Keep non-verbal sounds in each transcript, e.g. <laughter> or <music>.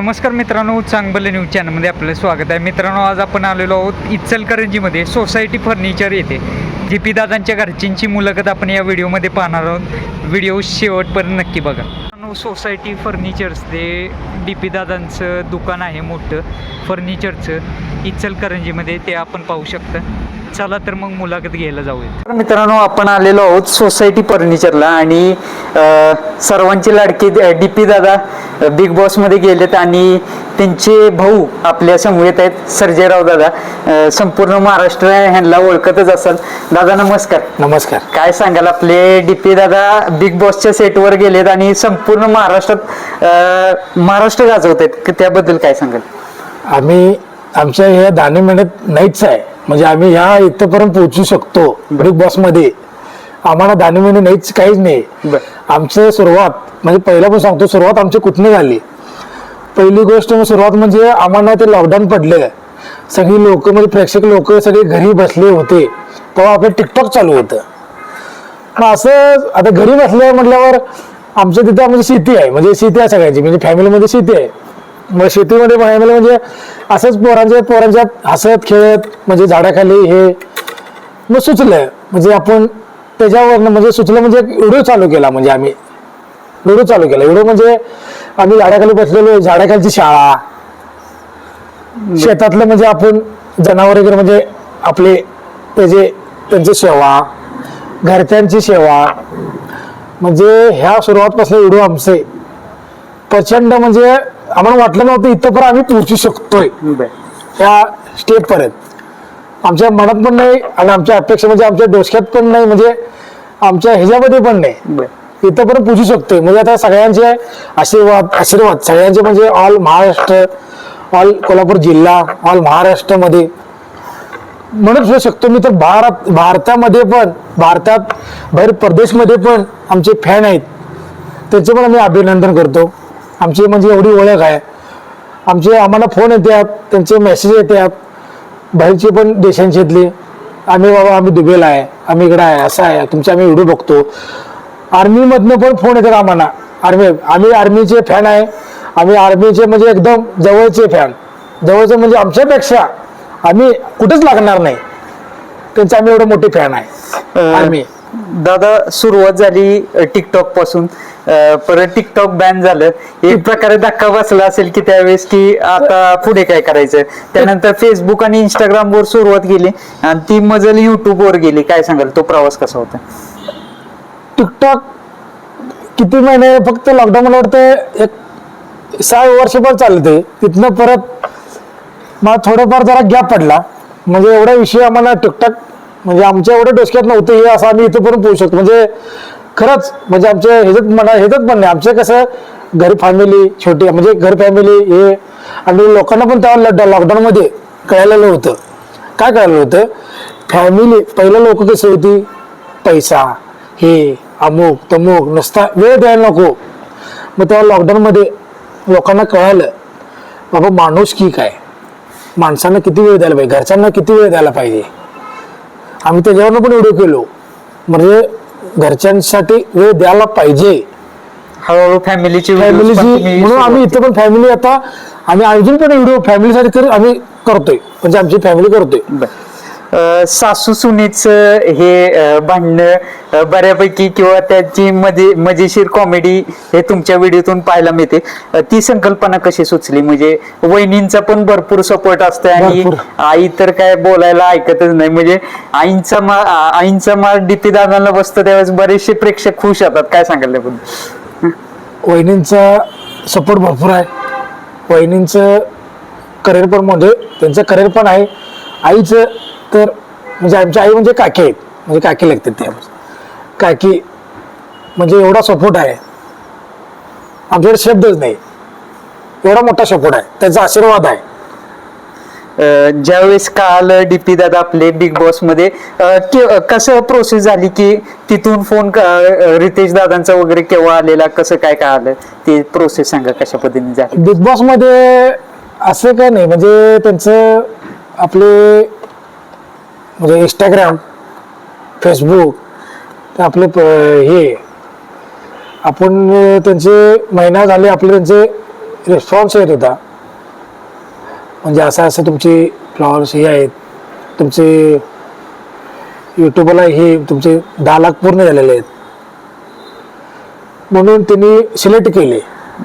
नमस्कार मित्रांनो चांगबले न्यूज चॅनलमध्ये आपलं स्वागत आहे. मित्रांनो आज आपण आलेलो आहोत इचलकरंजीमध्ये सोसायटी फर्निचर येथे. जी पी दादांच्या घरचींची मुलाखत आपण या व्हिडिओमध्ये पाहणार आहोत. व्हिडिओ शेवटपर्यंत नक्की बघा. मित्रांनो, सोसायटी फर्निचर्स ते डी पी दादांचं दुकान आहे मोठं. फर्निचरचं इचलकरंजीमध्ये ते आपण पाहू शकता. चला तर मग मुलाखत घ्यायला जाऊया. मित्रांनो आपण आलेलो आहोत सोसायटी फर्निचरला आणि अ, सर्वांची लाडकी डी पी दादा बिग बॉसमध्ये गेलेत आणि त्यांचे भाऊ आपल्या समवेत आहेत सर्जेराव दादा. संपूर्ण महाराष्ट्र ह्यांना ओळखतच असाल. दादा नमस्कार. नमस्कार. काय सांगाल? आपले डी पी दादा बिग बॉसच्या सेटवर गेलेत आणि संपूर्ण महाराष्ट्रात अ, महाराष्ट्र गाजवत आहेत. त्याबद्दल काय सांगाल? आम्ही आमच्या ह्या दाणे मेहनत नाहीच आहे. म्हणजे आम्ही ह्या इथपर्यंत पोहोचू शकतो बिग बॉसमध्ये. आम्हाला दाणे मेहनत नाहीच काहीच नाही. आमचं सुरुवात म्हणजे पहिला पण सांगतो सुरुवात आमची कुठनं झाली? पहिली गोष्ट म्हणजे सुरुवात म्हणजे आम्हाला ते लॉकडाऊन पडले सगळी लोक म्हणजे प्रेक्षक लोक सगळे घरी बसले होते. तेव्हा आपलं टिकटॉक चालू होतं. पण असं आता घरी बसल्या म्हटल्यावर आमच्या तिथं म्हणजे शेती आहे. म्हणजे शेती आहे सगळ्यांची. म्हणजे फॅमिलीमध्ये शेती आहे. मग शेतीमध्ये फॅमिली म्हणजे असंच पोरांच्या पोरांच्या हसत खेळत म्हणजे झाडाखाली हे मग सुचलं म्हणजे आपण त्याच्यावर म्हणजे सुचलं म्हणजे व्हिडिओ चालू केला म्हणजे आम्ही. व्हिडिओ चालू केला. व्हिडिओ म्हणजे आम्ही झाडाखाली बसलेलो झाडाखालची शाळा. शेतातलं म्हणजे आपण जनावर वगैरे म्हणजे आपले त्याचे त्यांची सेवा घरच्यांची सेवा. म्हणजे ह्या सुरुवातपासून व्हिडिओ आमचे प्रचंड म्हणजे आम्हाला वाटलं नव्हतं इथं आम्ही पोहोचू शकतोय. त्या स्टेप पर्यंत. आमच्या मनात पण नाही आणि आमच्या अपेक्षा म्हणजे आमच्या डोसक्यात पण नाही म्हणजे आमच्या ह्याच्यामध्ये पण नाही. इथंपर्यंत पोहोचू शकतोय. म्हणजे आता सगळ्यांचे आशीर्वाद आशीर्वाद. सगळ्यांचे म्हणजे ऑल महाराष्ट्र ऑल कोल्हापूर जिल्हा ऑल महाराष्ट्रामध्ये. म्हणून सुद्धा शकतो मी तर भारत भारतामध्ये पण भारतात बाहेर परदेशमध्ये पण आमचे फॅन आहेत. त्याचे पण आम्ही अभिनंदन करतो. आमची म्हणजे एवढी ओळख आहे. आमचे आम्हाला फोन येतात त्यांचे मेसेज येतात बाहेरचे पण देशांच्यातले आम्ही बाबा आम्ही दुबईला आहे. आम्ही इकडं आहे असं आहे. तुमचे आम्ही व्हिडिओ बघतो. आर्मीमधनं पण फोन येतात आम्हाला. आर्मी आम्ही आर्मीचे फॅन आहे. आम्ही आर्मीचे म्हणजे एकदम जवळचे फॅन जवळचे म्हणजे आमच्यापेक्षा आम्ही कुठेच लागणार नाही. त्यांचे आम्ही एवढे मोठे फॅन आहे. आर्मी दादा सुरुवात झाली टिकटॉकपासून. परत टिकटॉक बॅन झालं. एक प्रकारे धक्का बसला असेल की त्यावेळेस की आता पुढे काय करायचं? त्यानंतर फेसबुक आणि इंस्टाग्राम वर सुरुवात केली आणि ती मजल युट्यूब वर गेली. काय सांगाल? तो प्रवास कसा होता? टिकटॉक किती महिने फक्त लॉकडाऊन मला वाटतं एक सहा वर्षभर चालते. तिथनं परत मला थोडंफार जरा गॅप पडला. म्हणजे एवढा विषय आम्हाला टिकटॉक म्हणजे आमच्या एवढं डोसक्यात नव्हतं हे असं आम्ही इथं पर्यंत पोहोचू शकतो. म्हणजे खरंच म्हणजे आमच्या ह्याच्यात म्हणा ह्याच्यात पण नाही आमच्या कसं घर फॅमिली छोटी म्हणजे घर फॅमिली हे आणि लोकांना पण तेव्हा लॉकडाऊनमध्ये कळालेलं होतं. काय कळालं होतं? फॅमिली पहिलं लोक कशी होती? पैसा हे अमुक तमुक नुसता वेळ द्यायला नको. मग तेव्हा लॉकडाऊनमध्ये लोकांना कळालं बाबा माणूस की काय? माणसांना किती वेळ द्यायला पाहिजे? घरच्यांना किती वेळ द्यायला पाहिजे? आम्ही त्याच्यावरनं पण व्हिडिओ केलो. म्हणजे घरच्यांसाठी वेळ द्यायला पाहिजे. हळूहळू फॅमिलीची फॅमिलीची म्हणून आम्ही इथे पण फॅमिली आता आम्ही अजून पण व्हिडिओ फॅमिलीसाठी कर आम्ही करतोय. म्हणजे आमची फॅमिली करतोय. सासू सुनेच हे भांडणं बऱ्यापैकी किंवा त्याची मजे मजेशीर कॉमेडी हे तुमच्या व्हिडिओतून पाहायला मिळते. ती संकल्पना कशी सुचली? म्हणजे वहिनींचा पण भरपूर सपोर्ट असतो आणि. आई तर काय बोलायला ऐकतच नाही. म्हणजे आईंचा मा आईंचा मार डीपी दादांना बसतो त्यावेळेस बरेचसे प्रेक्षक खुश होतात. काय सांगाल त्याबद्दल? वहिनींचा सपोर्ट भरपूर आहे. वहिनींचं करिअर पण म्हणजे त्यांचं करिअर पण आहे. आईचं तर म्हणजे आमची आई म्हणजे काकी आहेत. म्हणजे काकी लागतात ते काकी म्हणजे एवढा सपोर्ट आहे. आमच्याकडे शब्दच नाही. एवढा मोठा सपोर्ट आहे. त्यांचा आशीर्वाद आहे. ज्यावेळेस कळालं डीपी दादा आपले बिग बॉसमध्ये कसं प्रोसेस झाली की तिथून फोन रितेश दादांचा वगैरे केव्हा आलेला? कसं काय कळालं ते प्रोसेस सांगा कशा पद्धतीने झाली. बिग बॉसमध्ये असं काय नाही. म्हणजे त्यांचं आपले म्हणजे इंस्टाग्राम फेसबुक आपले हे आपण त्यांचे महिना झाले आपले त्यांचे रिस्पॉन्स येत होता. म्हणजे असं असं तुमचे फ्लॉवर्स हे आहेत तुमचे युट्यूबला हे तुमचे दहा लाख पूर्ण झालेले आहेत. म्हणून त्यांनी सिलेक्ट केले.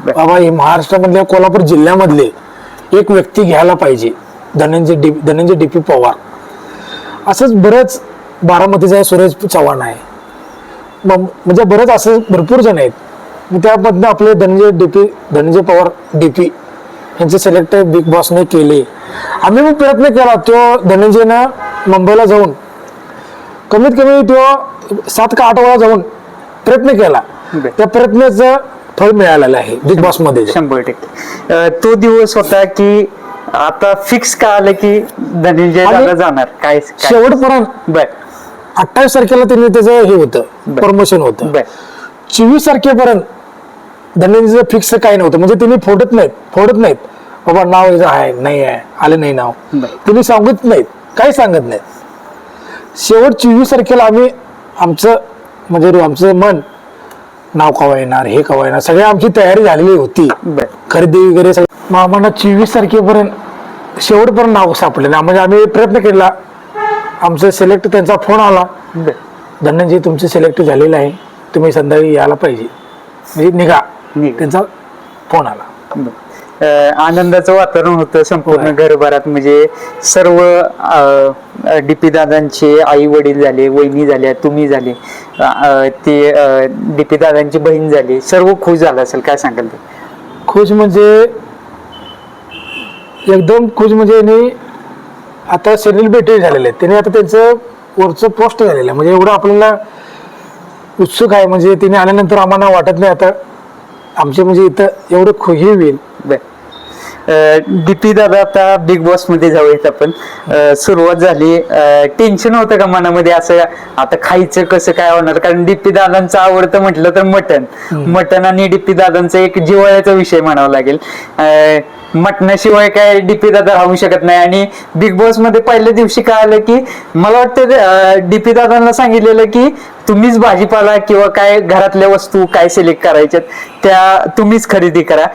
बाबा हे महाराष्ट्रामधल्या कोल्हापूर जिल्ह्यामधले एक व्यक्ती घ्यायला पाहिजे Dhananjay D Dhananjay D P Pawar. असंच बरंच बारामतीचा आहे सुरेश चव्हाण आहे. मग म्हणजे बरंच असं भरपूर जण आहेत. मग त्यामधनं आपले Dhananjay D P Dhananjay Pawar D P यांचे सिलेक्ट बिग बॉसने केले. आम्ही मग प्रयत्न केला तो धनंजयनं मुंबईला जाऊन कमीत कमी तो सात का आठ वेळा जाऊन प्रयत्न केला. त्या प्रयत्नाचं फळ मिळालेलं आहे बिग बॉसमध्ये. शंभर टक्के. तो दिवस होता की आता फिक्स का आलं की धनंजय आणि- दादा जाणार? काय काय? शेवटपर्यंत बर. अठ्ठावीस तारखेला त्यांनी त्याचं हे होतं बर. प्रमोशन होतं. बर. चोवीस तारखेपर्यंत धनंजयचं फिक्स काही नव्हतं. म्हणजे त्यांनी फोडत नाहीत फोडत नाहीत. बाबा नाव याचं आहे नाही आहे आलं नाही नाव. बर. त्यांनी सांगत नाहीत काही सांगत नाहीत. शेवट चोवीस तारखेला आम्ही आमचं म्हणजे आमचं मन नाव कवा येणार हे कवा येणार सगळी आमची तयारी झालेली होती. खरेदी वगैरे सगळं. आम्हाला चोवीस तारखेपर्यंत शेवटपर्यंत नाव सापडले ना म्हणजे आम्ही प्रयत्न केला. आमचं सिलेक्ट त्यांचा फोन आला. धनंजय तुमचं सिलेक्ट झालेलं आहे. तुम्ही संध्याकाळी यायला पाहिजे. म्हणजे निघा. त्यांचा फोन आला. आनंदाचं वातावरण होतं संपूर्ण घरभरात. म्हणजे सर्व डीपी दादांचे आई वडील झाले वहिनी झाल्या तुम्ही झाले ते डीपी दादांची बहीण झाली सर्व खुश झालं असेल काय सांगाल ते? खुश म्हणजे एकदम खुश म्हणजे यांनी आता सेलिब्रिटी झालेले आहेत. त्यांनी आता त्यांचं वरचं पोस्ट झालेलं आहे. म्हणजे एवढं आपल्याला उत्सुक आहे. म्हणजे तिने आल्यानंतर आम्हाला वाटत नाही आता आमचे म्हणजे इथं एवढं खु हे होईल डीपी दादा आता बिग बॉसमध्ये जाऊयात आपण. अं, सुरुवात झाली. टेन्शन होतं का मनामध्ये असं आता खायचं कसं काय होणार? कारण डीपी दादांचं आवडतं म्हटलं तर मटन मटन आणि डीपी दादांचा एक जिव्हाळ्याचा विषय म्हणावा लागेल. अं, मटणाशिवाय काय डीपी दादा राहू शकत नाही. आणि बिग बॉसमध्ये पहिल्या दिवशी काय आलं की मला वाटतं डीपी दादांना सांगितलेलं की तुम्हीच भाजीपाला किंवा काय घरातल्या वस्तू काय सिलेक्ट करायच्यात त्या तुम्हीच खरेदी करा.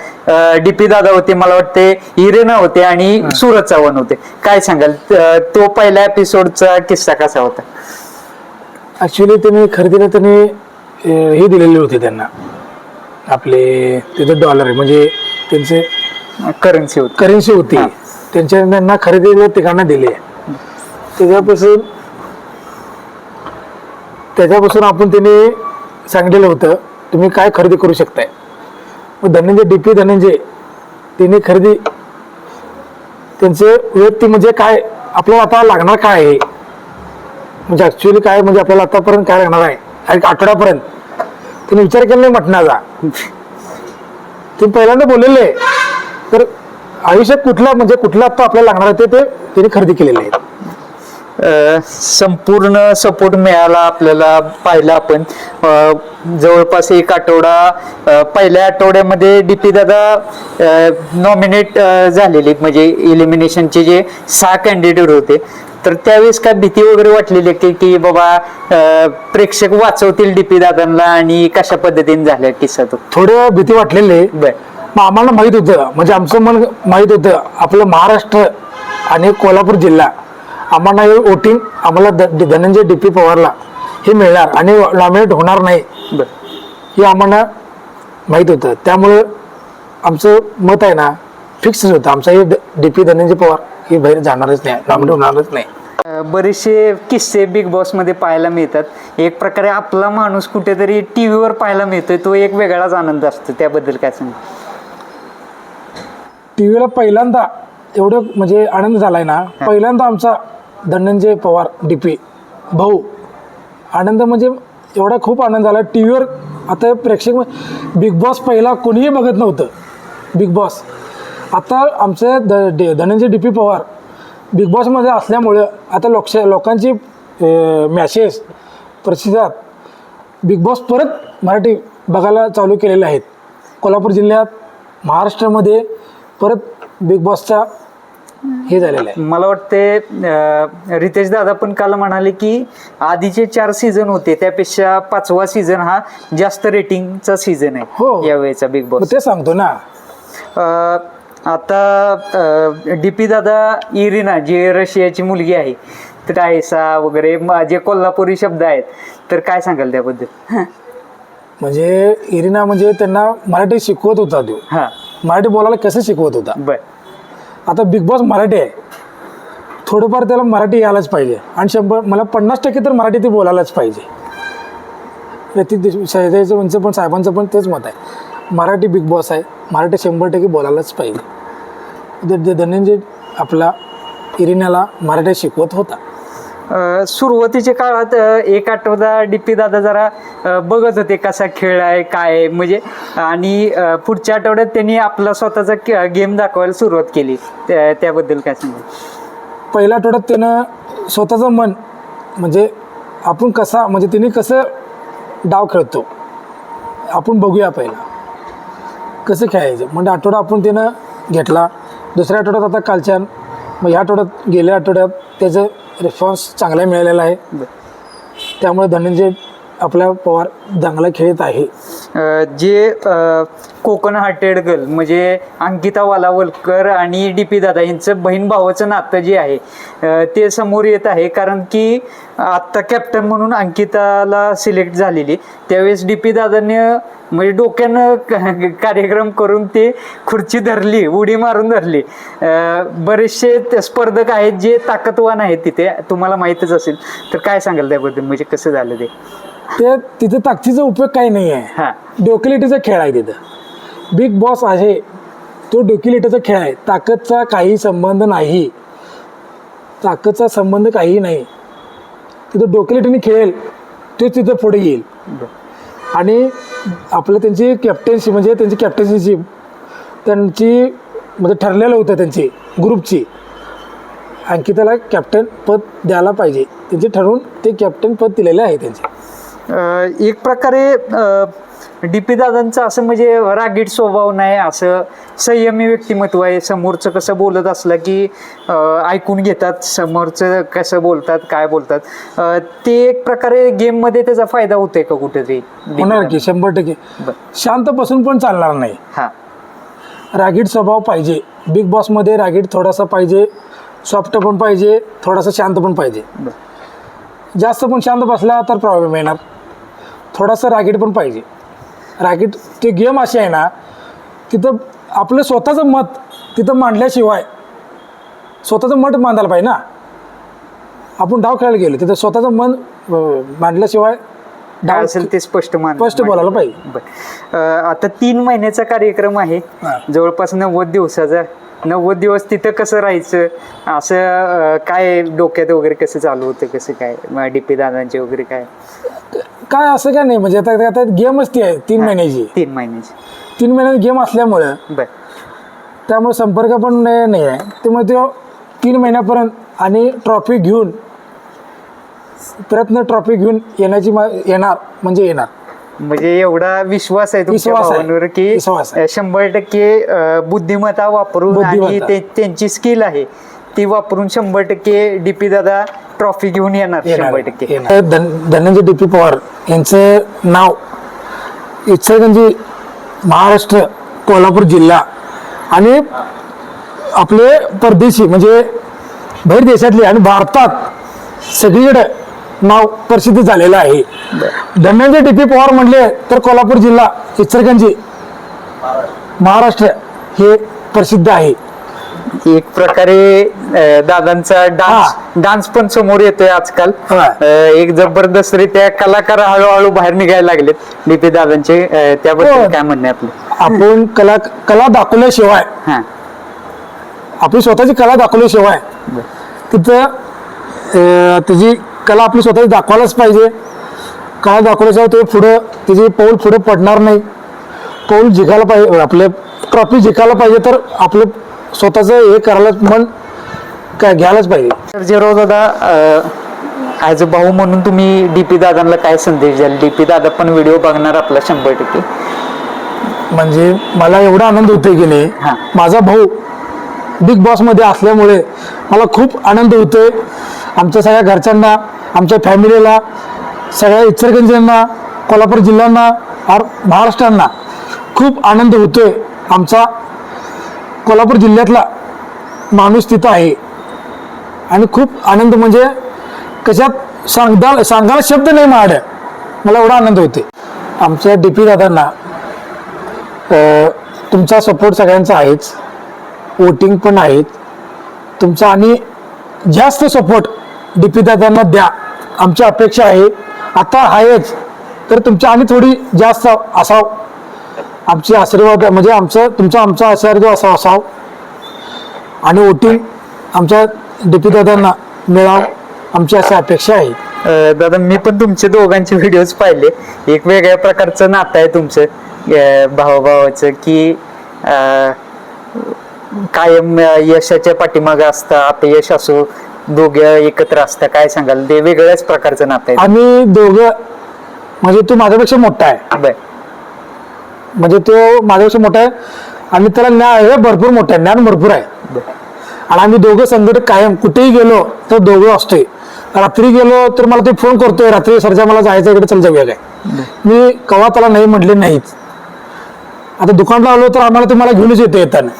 डीपी दादा होते मला वाटते इरेना होते आणि सुरज चव्हाण होते. काय सांगाल? त- पहिल्या एपिसोडचा किस्सा कसा होता? ऍक्च्युली त्यांनी खरेदीला त्यांनी अं, हे दिलेले होते त्यांना. आपले तिथे डॉलर म्हणजे त्यांचे करन्सी होती. करन्सी होती. त्यांच्या त्यांना खरेदीला तिघांना दिले. त्याच्यापासून त्याच्यापासून आपण त्यांनी सांगितलेलं होतं तुम्ही काय खरेदी करू शकताय? मग धनंजय डी पी धनंजय त्यांनी खरेदी त्यांचे व्यक्ती म्हणजे काय आपल्याला आता लागणार काय आहे? म्हणजे ॲक्च्युली काय म्हणजे आपल्याला आतापर्यंत काय लागणार आहे? एक आठवड्यापर्यंत. त्यांनी विचार केला नाही मटणाचा तुम्ही पहिल्यांदा बोललेले. तर आयुष्यात कुठला म्हणजे कुठला आत्ता आपल्याला लागणार आहे ते ते त्यांनी खरेदी केलेले आहेत. संपूर्ण सपोर्ट मिळाला आपल्याला पाहिला आपण. जवळपास एक आठवडा पहिल्या आठवड्यामध्ये डीपी दादा नॉमिनेट झालेले. म्हणजे इलिमिनेशनचे जे सहा कॅन्डिडेट होते. तर त्यावेळेस काय भीती वगैरे वाटलेली की की बाबा प्रेक्षक वाचवतील डीपी दादांना आणि कशा पद्धतीने झाल्या किस्सा तो? थोडं भीती वाटलेले बर. मग आम्हाला माहीत होतं. म्हणजे आमचं मन माहीत होतं. आपलं महाराष्ट्र आणि कोल्हापूर जिल्हा आम्हाला हे वोटिंग आम्हाला धनंजय डी पी पवारला हे मिळणार आणि नॉमिनेट होणार नाही. हे आम्हाला माहीत होतं. त्यामुळं आमचं मत आहे ना फिक्सच होतं. आमचं हे डी पी धनंजय पवार हे बाहेर जाणारच नाही नॉमिनेट होणारच नाही. बरेचसे किस्से बिग बॉसमध्ये पाहायला मिळतात. एक प्रकारे आपला माणूस कुठेतरी टीव्हीवर पाहायला मिळतोय तो एक वेगळाच आनंद असतो. त्याबद्दल काय सांग? टी व्हीला पहिल्यांदा एवढं म्हणजे आनंद झालाय ना पहिल्यांदा आमचा धनंजय पवार डी पी भाऊ आनंद म्हणजे एवढा खूप आनंद झाला. टी व्हीवर आता प्रेक्षक बिग बॉस पहिला कोणीही बघत नव्हतं. बिग बॉस आता आमचे the day- Dhananjay D P Pawar Bigg बॉसमध्ये असल्यामुळं आता लोकश लोकांची मॅसेज प्रसिद्धात बिग बॉस परत मराठी बघायला चालू केलेले आहेत. कोल्हापूर जिल्ह्यात महाराष्ट्रामध्ये परत बिग बॉसचा हे झालेलं आहे. मला वाटते रितेश दादा पण काल म्हणाले की आधीचे चार सीझन होते त्यापेक्षा पाचवा सीझन हा जास्त रेटिंगचा सीझन हो. आहे यावेळेचा बिग बॉस ते सांगतो ना. आता डी पी दादा इरिना जी रशियाची मुलगी आहे तर आयसा वगैरे म- जे कोल्हापुरी शब्द आहेत तर काय सांगाल त्याबद्दल? म्हणजे इरिना म्हणजे त्यांना मराठी शिकवत होता तो. हां. मराठी बोलायला कसं शिकवत होता? बर. आता बिग बॉस मराठी आहे. थोडंफार त्याला मराठी यायलाच पाहिजे. आणि शंभर मला पन्नास टक्के तर मराठी ते बोलायलाच पाहिजे. प्रत्येक देश यांचं पण साहेबांचं पण तेच मत आहे. मराठी बिग बॉस आहे. मराठी शंभर टक्के बोलायलाच पाहिजे. द- द- धनंजय आपला इरिन्याला मराठी शिकवत होता. सुरुवातीच्या काळात एक आठवडा डीपी दादा जरा बघत होते कसा खेळ आहे काय आहे, म्हणजे आणि पुढच्या आठवड्यात त्यांनी आपला स्वतःचा गेम दाखवायला सुरुवात केली. त्या- त्याबद्दल काय सांगू पहिल्या आठवड्यात त्यानं स्वतःचं मन म्हणजे आपण कसा म्हणजे तिने कसं डाव खेळतो आपण बघूया पहिला. कसं खेळायचं? म्हणजे आठवडा आपण त्यानं घेतला. दुसऱ्या आठवड्यात आता कालच्या मग ह्या आठवड्यात गेल्या आठवड्यात त्याचं रिस्पॉन्स चांगला मिळालेला आहे. त्यामुळे धनंजय आपला पवार चांगला खेळत आहे. जे कोकण हार्टेड गर्ल म्हणजे अंकिता वालावलकर आणि डी पी दादा यांचं बहीण भावाचं नातं जे आहे ते समोर येत आहे. कारण की आत्ता कॅप्टन म्हणून अंकिताला सिलेक्ट झालेली. त्यावेळेस डी पी दादाने म्हणजे डोक्यानं <laughs> कार्यक्रम करून ते खुर्ची धरली उडी मारून धरली. बरेचसे स्पर्धक आहेत जे ताकदवान आहेत तिथे. तुम्हाला माहीतच असेल. तर काय सांगाल त्याबद्दल? म्हणजे कसं झालं ते? ते तिथं ताकदीचा उपयोग काही नाही आहे. हां. डोकेलिटीचा खेळ आहे तिथं. बिग बॉस आहे. तो डोकेलिटीचा खेळ आहे. ताकदचा काही संबंध नाही. ताकदचा संबंध काही नाही. तिथं डोकेलिटीने खेळेल. तोच तिथं पुढे येईल. आणि आपलं त्यांची कॅप्टन्सी म्हणजे त्यांची कॅप्टन्सीची त्यांची म्हणजे ठरलेलं होतं त्यांची ग्रुपची अंकिताला कॅप्टन पद द्यायला पाहिजे. त्यांचे ठरवून ते कॅप्टन पद दिलेले आहे त्यांचे. एक प्रकारे डी पी दादांचं असं म्हणजे रागीट स्वभाव नाही असं संयमी व्यक्तिमत्व आहे. समोरचं कसं बोलत असलं की ऐकून घेतात. समोरचं कसं बोलतात काय बोलतात. ते एक प्रकारे गेममध्ये त्याचा फायदा होतोय का कुठेतरी? होणार की शंभर टक्के. शांत बसून पण चालणार नाही. हां. रागीट स्वभाव पाहिजे. बिग बॉसमध्ये रागीट थोडासा पाहिजे. सॉफ्ट पण पाहिजे. थोडासा शांत पण पाहिजे. जास्त पण शांत बसला तर प्रॉब्लेम येणार. थोडासा रागीट पण पाहिजे. रागीट ते गेम अशी आहे ना तिथं आपलं स्वतःचं मत तिथं मांडल्याशिवाय स्वतःचं मत मांडायला पाहिजे ना. आपण डाव खेळायला गेलो तिथं स्वतःचं मन मांडल्याशिवाय डाव असेल ते स्पष्ट मान स्पष्ट बोलायला पाहिजे. आता तीन महिन्याचा कार्यक्रम आहे. जवळपास नव्वद दिवसाचा. नव्वद दिवस तिथं कसं राहायचं? असं काय डोक्यात वगैरे कसं चालू होतं? कसं काय? डी पी दादांचे वगैरे काय? काय असं काय नाही म्हणजे आता आता गेमच ती आहे तीन महिन्याची. तीन महिन्याचे. तीन महिन्याची गेम असल्यामुळं. बर. त्यामुळे संपर्क पण नाही नाही आहे. त्यामुळे तो तीन महिन्यापर्यंत आणि ट्रॉफी घेऊन प्रयत्न ट्रॉफी घेऊन येण्याची मा- येणार म्हणजे येणार. म्हणजे एवढा विश्वास आहे तुमच्या विश्वास आहे. भावांवर की विश्वास आहे. शंभर टक्के अ, बुद्धिमत्ता वापरून आणि बुद्धिमत्ता. ते त्यांची स्किल आहे. ती वापरून शंभर टक्के डीपी दादा ट्रॉफी घेऊन येणार शंभर टक्के. धन- धनंजय डी पी पवार यांचं नाव इचलकरंजी महाराष्ट्र कोल्हापूर जिल्हा आणि आपले परदेशी म्हणजे बाहेर देशातले आणि भारतात सगळीकडे नाव प्रसिद्ध झालेलं आहे. धनंजय डी पी पवार म्हणले तर कोल्हापूर जिल्हा इचलकरंजी महाराष्ट्र हे प्रसिद्ध आहे. एक प्रकारे अ, दादांचा डान्स डान्स पण समोर येतोय आजकाल. हा. अ, एक जबरदस्तरित्या कलाकार हळूहळू बाहेर निघायला लागलेत. डीपी दादांचे अ, त्याबद्दल हो. काय म्हणणे आपलं? आपण कला कला दाखवल्याशिवाय हा. आपली स्वतःची कला दाखवल्याशिवाय तिथं अं, त्याची कला आपली स्वतःची दाखवायलाच पाहिजे. कला दाखवल्याशिवाय ते पुढं तिची पाऊल पुढं पडणार नाही. पाऊल जिंकायला पाहिजे आपले ट्रॉफी जिंकायला पाहिजे तर आपलं स्वतःचं हे करायला मन काय घ्यायलाच पाहिजे. सर्जेराव दादा ॲज अ भाऊ म्हणून तुम्ही डीपी दादांना काय संदेश द्याल? डीपी दादा पण व्हिडिओ बघणार आपला शंभर टक्के. म्हणजे मला एवढा आनंद होतोय की नाही हा. माझा भाऊ बिग बॉसमध्ये असल्यामुळे मला खूप आनंद होतोय. आमच्या सगळ्या घरच्यांना आमच्या फॅमिलीला सगळ्या इचलकरंजींना कोल्हापूर जिल्ह्यांना और महाराष्ट्रांना खूप आनंद होतोय. आमचा कोल्हापूर जिल्ह्यातला माणूस तिथं आहे. आणि खूप आनंद म्हणजे कशात सांगता सांगायला शब्द नाही माड मला एवढा आनंद होते आमच्या डी पी दादांना तुमचा सपोर्ट सगळ्यांचा आहेच. वोटिंग पण आहेत. तुमचा आणि जास्त सपोर्ट डी पी दादांना द्या. आमची अपेक्षा आहे. आता आहेच. तर तुमच्या आणि थोडी जास्त असाव. आमची आशीर्वाद म्हणजे आमचं तुमचा आमचा आशीर्वाद असा असाव. आणि वोटिंग आमच्या डी पी दादांना मिळावं आमची अशी अपेक्षा आहे. अ, दादा मी पण तुमचे दोघांचे व्हिडिओज पाहिले. एक वेगळ्या प्रकारचं नातं आहे तुमचं अ, भावाभावाचं की अ, कायम अ, यशाच्या पाठीमागे असतं अपयश असो दोघे एकत्र असतं काय सांगाल? ते वेगळ्याच प्रकारचं नातं आहे. आम्ही दोघं म्हणजे तो माझ्यापेक्षा मोठा आहे. बर. म्हणजे तो माझ्यापेक्षा मोठा आहे आणि त्याला ज्ञान हे भरपूर मोठं आहे ज्ञान भरपूर आहे. आणि आम्ही दोघं संकट कायम कुठेही गेलो तर दोघं असतोय. रात्री गेलो तर मला ते फोन करतोय रात्री सरजा मला जायचं इकडे चल जाऊया काय? मी कवा त्याला नाही म्हटले नाहीच. आता दुकानला आलो तर आम्हाला तुम्हाला घेऊनच येते येताना.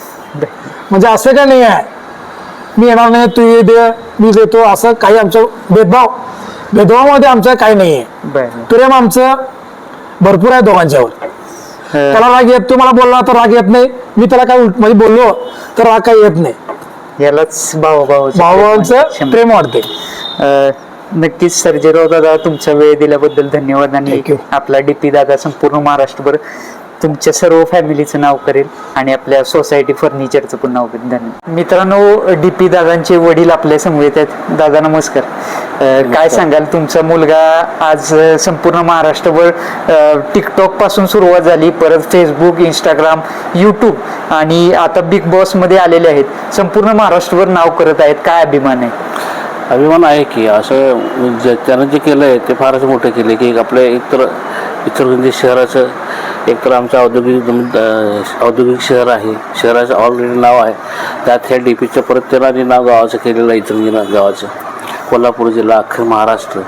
म्हणजे असं काय नाही आहे. मी येणार नाही तू ये दे मी देतो असं काही आमचं भेदभाव भेदभावामध्ये आमचं काही नाही आहे. प्रेम आमचं भरपूर आहे दोघांच्यावर. त्याला राग येत तू मला बोलला तर राग येत नाही. मी त्याला काय उलट म्हणजे बोललो तर राग काही येत नाही. यालाच भावांचं शंभर. प्रेम वाढते नक्कीच सर्जेराव दादा तुमचा वेळ दिल्याबद्दल धन्यवाद आणि. आपला डीपी दादा संपूर्ण महाराष्ट्रभर तुमच्या सर्व फॅमिलीचं नाव करेल आणि आपल्या सोसायटी फर्निचरचं पण नाव करेल. धन्यवाद. मित्रांनो डीपी दादांचे वडील आपल्या समवेत आहेत. दादा नमस्कार. काय सांगाल? तुमचा मुलगा आज संपूर्ण महाराष्ट्रभर टिकटॉकपासून सुरुवात झाली. परत फेसबुक इंस्टाग्राम यूट्यूब आणि आता बिग बॉसमध्ये आलेले आहेत. संपूर्ण महाराष्ट्रभर नाव करत आहेत. काय अभिमान आहे? अभिमान आहे की असं ज त्यानं जे केलं आहे ते फारच मोठं केलं की म्हणजे एक आपलं एकतर इचलकरंजी शहराचं एकतर आमचं औद्योगिक औद्योगिक शहर आहे. शहराचं ऑलरेडी नाव आहे. त्यात ह्या डी पीचं परत त्याला नाव गावाचं केलेलं आहे इचलकरंजी गावाचं. कोल्हापूर जिल्हा अख्खं महाराष्ट्र.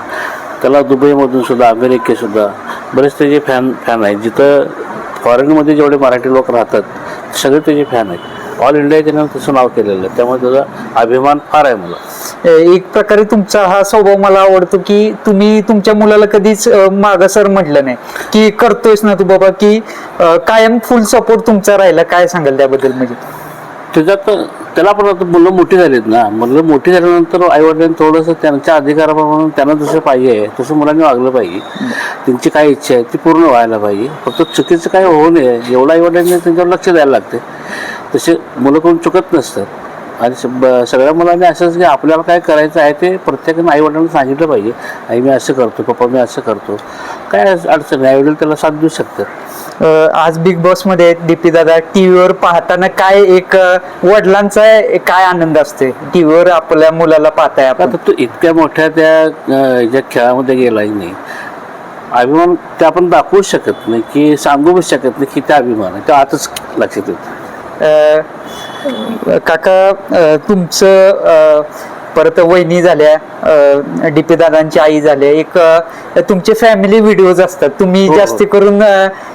त्याला दुबईमधून सुद्धा अमेरिकेसुद्धा बरेच त्याचे फॅन फॅन आहेत. जिथं फॉरेनमध्ये जेवढे मराठी लोक राहतात सगळे त्याचे फॅन आहेत. ऑल इंडिया त्यानं तसं नाव केलेलं आहे. त्यामुळे त्याचा अभिमान फार आहे मला. एक प्रकारे तुमचा हा स्वभाव मला आवडतो की तुम्ही तुमच्या मुलाला कधीच मागासर म्हटलं नाही. की करतोयस ना तू बाबा की अ, कायम फुल सपोर्ट तुमचा राहिला. काय सांगाल त्याबद्दल म्हणजे? त्याच्यात त्याला पण आता मुलं मोठी झालीत ना. मुलं मोठी झाल्यानंतर आईवडिलांनी थोडंसं त्यांच्या अधिकाराप्रमाणे त्यांना जसं पाहिजे तसं मुलांनी वागलं पाहिजे. त्यांची काय इच्छा आहे ती पूर्ण व्हायला पाहिजे. फक्त चुकीचं काय होऊ नये. एवढं आईवडिलांनी त्यांच्यावर लक्ष द्यायला लागते तसे मुलं कोण चुकत नसतात. आणि सगळ्या मुलांनी असंच की आपल्याला काय करायचं आहे ते प्रत्येकानं आईवडिलांना सांगितलं पाहिजे. आई मी असं करतो पप्पा मी असं करतो. काय अडचण नाही. आईवडील त्याला साथ देऊ शकतात. आज बिग बॉसमध्ये डीपी दादा टीव्हीवर पाहताना काय एक वडिलांचा काय आनंद असते टीव्हीवर आपल्या मुलाला पाहताय आपण. आता तो इतक्या मोठ्या त्या ज्या खेळामध्ये गेलाही नाही अभिमान ते आपण दाखवूच शकत नाही की सांगू शकत नाही की त्या अभिमान आहे. तो आताच लक्षात येतो काका तुमचं परत वहिनी झाल्या डीपी दादांची आई झाल्या एक तुमचे फॅमिली व्हिडिओज असतात तुम्ही हो, हो. जास्ती करून.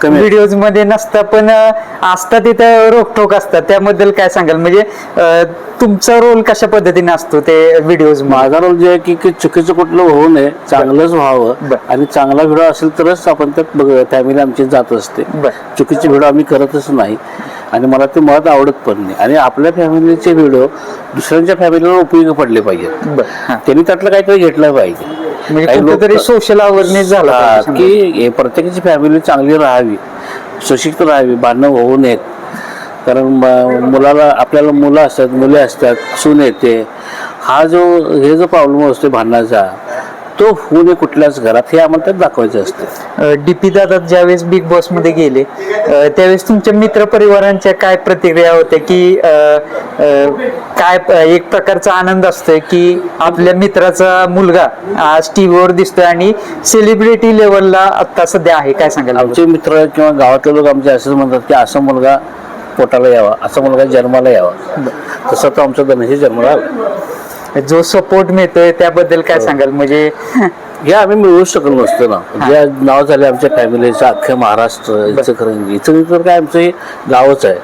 व्हिडिओजमध्ये नसता पण अ, असतात तिथं रोखोक असतात त्याबद्दल काय सांगाल म्हणजे तुमचा रोल कशा पद्धतीने असतो ते व्हिडिओज माझा रोल जे आहे की चुकीचं कुठलं होऊ नये चांगलंच व्हावं. आणि चांगला व्हिडिओ असेल तरच आपण त्यात फॅमिली आमची जात असते. चुकीचे व्हिडिओ आम्ही करतच नाही आणि मला ते मुळात आवडत पण नाही. आणि आपल्या फॅमिलीचे व्हिडिओ दुसऱ्यांच्या फॅमिलीला उपयोगी पडले पाहिजेत. त्यांनी त्यातलं काहीतरी घेतलं पाहिजे. कुठेतरी सोशल अवेअरनेस झाला. की प्रत्येकाची फॅमिली चांगली राहावी सुशिक्षित राहावी भांडणं होऊ नयेत. कारण मुलाला आपल्याला मुलं असतात मुले असतात सून येते. हा जो हे जो प्रॉब्लेम असतो भांडणाचा तो होऊ नये कुठल्याच घरात हे आम्हाला त्यात दाखवायचं असतं. डीपी दादा ज्यावेळेस बिग बॉसमध्ये गेले त्यावेळेस तुमच्या मित्र परिवारांच्या काय प्रतिक्रिया होत्या की काय प- एक प्रकारचा आनंद असतोय की आपल्या मित्राचा मुलगा आज टीव्हीवर दिसतोय आणि सेलिब्रिटी लेवलला आता सध्या आहे काय सांगाल? आमचे मित्र किंवा गावातले लोक आमचे असंच म्हणतात की असा मुलगा पोटाला यावा असा मुलगा जन्माला यावा. तसा तो आमचा धनशी जन्माला आला. जो सपोर्ट मिळतोय त्याबद्दल काय सांगाल? म्हणजे हे आम्ही मिळवू शकलो नसतो ना. जे नाव झाले आमच्या फॅमिलीचं अख्खे महाराष्ट्र इचलकरंजी इचलकरंजी तर काय आमचं हे गावच आहे.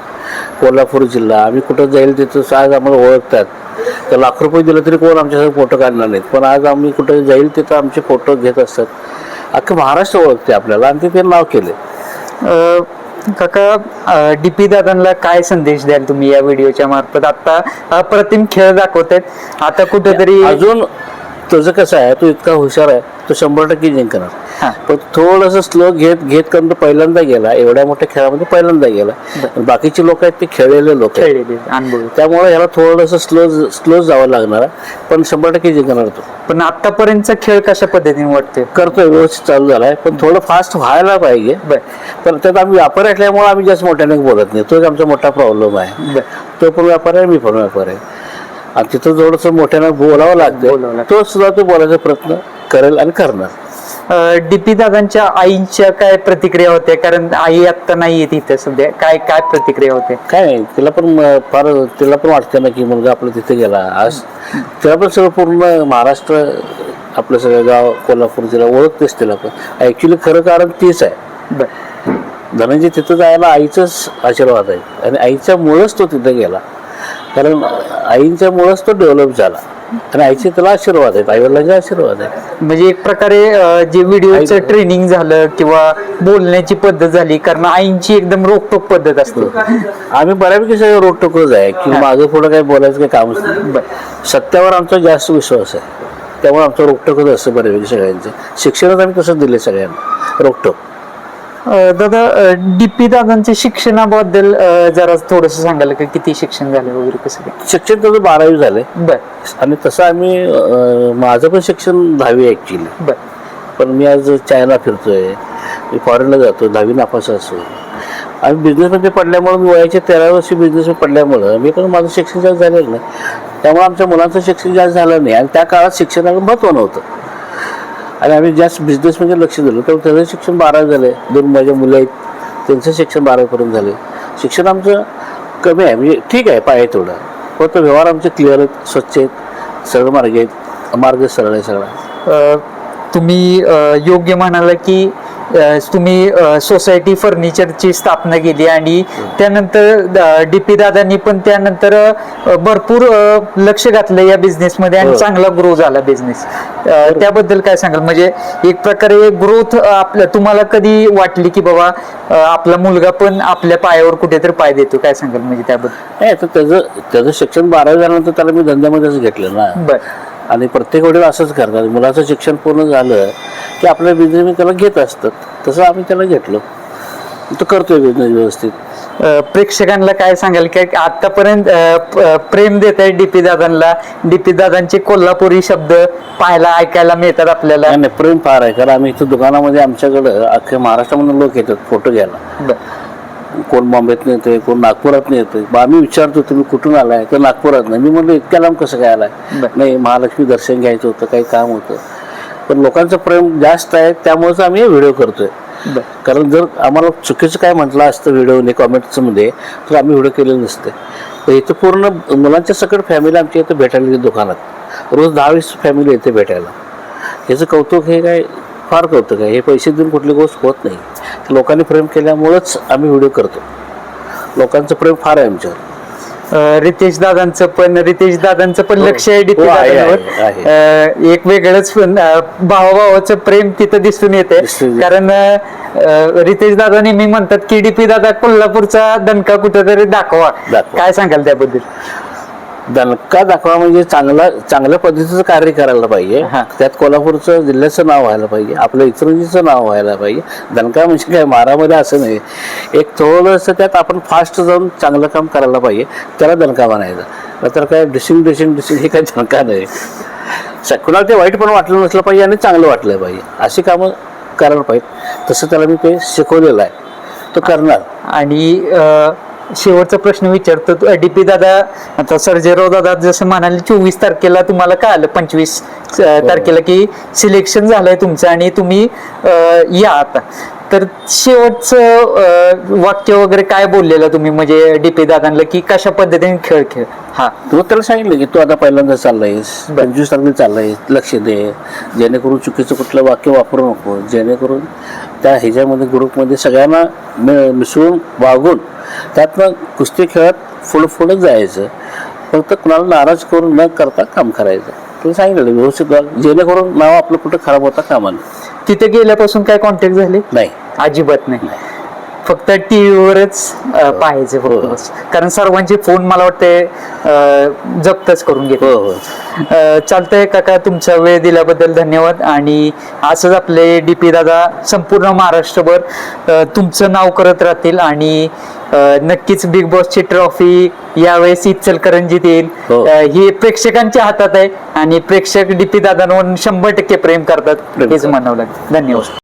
कोल्हापूर जिल्हा. आम्ही कुठं जाईल तिथं आज आम्हाला ओळखतात. तर लाख रुपये दिले तरी कोण आमच्यासाठी फोटो काढणार नाहीत. पण आज आम्ही कुठं जाईल तिथं आमचे फोटो घेत असतात. अख्खं महाराष्ट्र ओळखते आपल्याला. आणि ते ते नाव केले काका डी पी दादांना काय संदेश द्याल तुम्ही या व्हिडिओच्या मार्फत? आता अप्रतिम खेळ दाखवतायत आता कुठेतरी अजून तुझं कसं आहे? तू इतका हुशार आहे. तो शंभर टक्के जिंकणार. पण थोडंसं स्लो घेत घेत करून तो पहिल्यांदा गेला. एवढ्या मोठ्या खेळामध्ये पहिल्यांदा गेला. बाकीचे लोक आहेत ते खेळलेले लोक त्यामुळे ह्याला थोडंसं स्लो स्लो जावं लागणार. पण शंभर टक्के जिंकणार तो. पण आतापर्यंतचा खेळ कशा पद्धतीने वाटतोय? करतोय व्यवस्थित चालू झालाय. पण थोडं फास्ट व्हायला पाहिजे. पण त्यात आम्ही व्यापारी असल्यामुळे आम्ही जास्त मोठ्याने बोलत नाही. तो एक आमचा मोठा प्रॉब्लेम आहे. तो पण व्यापारी आहे मी पण व्यापारी आहे. आणि तिथं थोडंसं मोठ्यानं बोलावं बोलावं लागतं लागतं. तो सुद्धा तो बोलायचा प्रयत्न करेल आणि करणार. डीपी दादांच्या आईच्या काय प्रतिक्रिया होत्या? कारण आई आता नाही येत इथे सध्या. काय काय प्रतिक्रिया होते काय नाही तिला पण म- फार तिला पण वाटतं ना की मुलगा आपला तिथे गेला. आज तिला पण सगळं पूर्ण महाराष्ट्र आपलं सगळं गाव कोल्हापूर जिल्हा ओळखतेच तिला पण. ॲक्च्युली खरं कारण तीच आहे. बर. धनंजय तिथं जायला आईचाच आशीर्वाद आहे. आणि आईच्यामुळंच तो तिथं गेला. कारण आईंच्यामुळंच तो डेव्हलप झाला. आणि आईचे त्याला आशीर्वाद आहेत आईवडिलांचे आशीर्वाद आहे म्हणजे एक प्रकारे अं, जे व्हिडिओचं ट्रेनिंग झालं किंवा बोलण्याची पद्धत झाली कारण आईंची एकदम रोखटोक पद्धत असते. आम्ही बऱ्यापैकी सगळं रोटोकच आहे की मागं पुढं काही बोलायचं काही कामच नाही. सत्यावर आमचा जास्त विश्वास आहे. त्यामुळे आमचं रोकटोकच असतं बऱ्यापैकी सगळ्यांचं. शिक्षणच आम्ही तसंच दिले सगळ्यांना रोकटोक अं, दादा डीपी दादांच्या शिक्षणाबद्दल जरा थोडस सांगाल का? किती शिक्षण झालं वगैरे कसं काय? शिक्षण त्याचं बारावी झालंय बर. आणि तसं आम्ही अं, माझं पण शिक्षण दहावी ॲक्च्युली बर. पण मी आज चायना फिरतोय. मी फॉरेनला जातो दहावी नापास असो आम्ही बिझनेसमध्ये पडल्यामुळं मी वयाच्या तेरा वर्षी बिझनेसमध्ये पडल्यामुळं मी पण माझं शिक्षण जास्त झालेलं नाही. त्यामुळे आमच्या मुलांचं शिक्षण जास्त झालं नाही. आणि त्या काळात शिक्षणाला महत्त्व नव्हतं. आणि आम्ही जास्त बिझनेसमध्ये लक्ष दिलं तर त्याचं शिक्षण बारावी झालं. आहे दोन माझ्या मुलं आहेत त्यांचं शिक्षण बारावीपर्यंत झालं. आहे शिक्षण आमचं कमी आहे म्हणजे ठीक आहे पाय थोडं फक्त व्यवहार आमचे क्लिअर आहेत स्वच्छ आहेत सरळ मार्ग आहेत मार्ग सरळ आहे सगळा. तुम्ही योग्य म्हणाला की तुम्ही सोसायटी फर्निचरची स्थापना केली आणि त्यानंतर डीपी दादांनी पण त्यानंतर भरपूर लक्ष घातलं या बिझनेसमध्ये आणि हो. चांगला ग्रो झाला बिझनेस त्याबद्दल काय सांगाल? म्हणजे एक प्रकारे ग्रोथ आपल्या तुम्हाला कधी वाटली की बाबा आपला मुलगा पण आपल्या पायावर कुठेतरी पाय देतो? काय सांगाल? म्हणजे त्याबद्दल. त्याचं त्याचं शिक्षण बारावी झाल्यानंतर त्याला मी धंद्यामध्येच घेतलं ना. बर. आणि प्रत्येक वेळेला असंच करतात. मुलाचं शिक्षण पूर्ण झालं की आपल्या बिझनेस मी त्याला घेत असतात. तसं आम्ही त्याला घेतलो. तो करतोय बिझनेस व्यवस्थित. प्रेक्षकांना काय सांगाल की आतापर्यंत प्रेम देत आहे डीपी दादांना. डीपी दादांचे कोल्हापुरी शब्द पाहायला ऐकायला मिळतात आपल्याला. नाही प्रेम फार आहे. कारण आम्ही इथं दुकानामध्ये आमच्याकडं अख्ख्या महाराष्ट्रामधून लोक येतात फोटो घ्यायला. कोण बॉम्बेत येते कोण नागपुरात येते मग आम्ही विचारतो तुम्ही कुठून आलाय? तर नागपुरात. नाही मी म्हणलो इतक्या लांब कसं काय आलाय. नाही महालक्ष्मी दर्शन घ्यायचं होतं काही काम होतं. पण लोकांचं प्रेम जास्त आहे त्यामुळेच आम्ही व्हिडिओ करतोय. कारण जर आम्हाला चुकीचं काय म्हटलं असतं व्हिडिओने कॉमेंट्समध्ये तर आम्ही व्हिडिओ केले नसते. तर इथं पूर्ण मुलांच्या सकट फॅमिली आमच्या इथं भेटायला दुकानात. रोज दहा वीस फॅमिली येते भेटायला. याचं कौतुक हे काय फार कौतुक आहे हे पैसे देऊन कुठली गोष्ट होत नाही. लोकांनी प्रेम केल्यामुळंच आम्ही व्हिडिओ करतो. लोकांचं प्रेम फार आहे आमच्यावर. रितेश दादांचं पण रितेश दादांचं पण हो. लक्ष आहे हो, एक वेगळंच पण, भावाभावाचं प्रेम तिथं दिसून येते. कारण रितेश दादा नेहमी म्हणतात की डीपी दादा कोल्हापूरचा दणका कुठेतरी दाखवा. काय सांगाल त्याबद्दल? दणका दाखवा म्हणजे चांगला चांगल्या पद्धतीचं कार्य करायला पाहिजे. हा. त्यात कोल्हापूरचं जिल्ह्याचं नाव व्हायला पाहिजे. आपलं इचलकरंजीचं नाव व्हायला पाहिजे. दणका म्हणजे काय? मारामध्ये असं नाही. एक थोडंसं त्यात आपण फास्ट जाऊन चांगलं काम करायला पाहिजे. त्याला दणका म्हणायचं. नाहीतर काय डिशिंग डिशिंग डिशिंग हे काही दणका नाही. कुणाला ते वाईट पण वाटलं नसलं पाहिजे आणि चांगलं वाटलं पाहिजे. अशी कामं करायला पाहिजे. तसं त्याला मी ते शिकवलेलं आहे. तो करणार. आणि शेवटचा प्रश्न विचारतो. डीपी दादा आता सर्जेराव दादा जसं म्हणाले चोवीस तारखेला तुम्हाला काय आलं पंचवीस तारखेला की सिलेक्शन झालंय तुमचं आणि तुम्ही या आता. तर शेवटचं वाक्य वगैरे काय बोललेलं तुम्ही? म्हणजे डीपी दादांना की कशा पद्धतीने खेळ खेळ? हा. तू त्याला सांगितलं की तू आता पहिल्यांदा चाललायस पंचवीस तारखेला चाललायस लक्ष दे. जेणेकरून चुकीचं कुठलं वाक्य वापरू नको. जेणेकरून त्या ह्याच्यामध्ये ग्रुपमध्ये सगळ्यांना मिसळून वागून त्यातनं कुस्ती खेळत पुढं पुढं जायचं. फक्त कुणाला नाराज करून न करता काम करायचं. तुम्ही सांगितलं व्यवस्थित. जेणेकरून नाव आपलं कुठं खराब होता कामा. तिथे गेल्यापासून काय कॉन्टॅक्ट झाले? नाही. अजिबात नाही. फक्त टीव्हीवरच पाहायचे हो. फक्त बस. कारण सर्वांचे फोन मला वाटते जप्तच करून घेतले. हो हो. चालतंय काका तुमचा वेळ दिल्याबद्दल धन्यवाद. आणि असंच आपले डी पी दादा संपूर्ण महाराष्ट्रभर तुमचं नाव करत राहतील. आणि नक्कीच बिग बॉसची ट्रॉफी यावेळेस इचलकरंजीत येईल हो. अ, ही प्रेक्षकांच्या हातात आहे आणि प्रेक्षक डी पी दादांवर शंभर टक्के प्रेम करतात हेच. म्हणावं लागतं धन्यवाद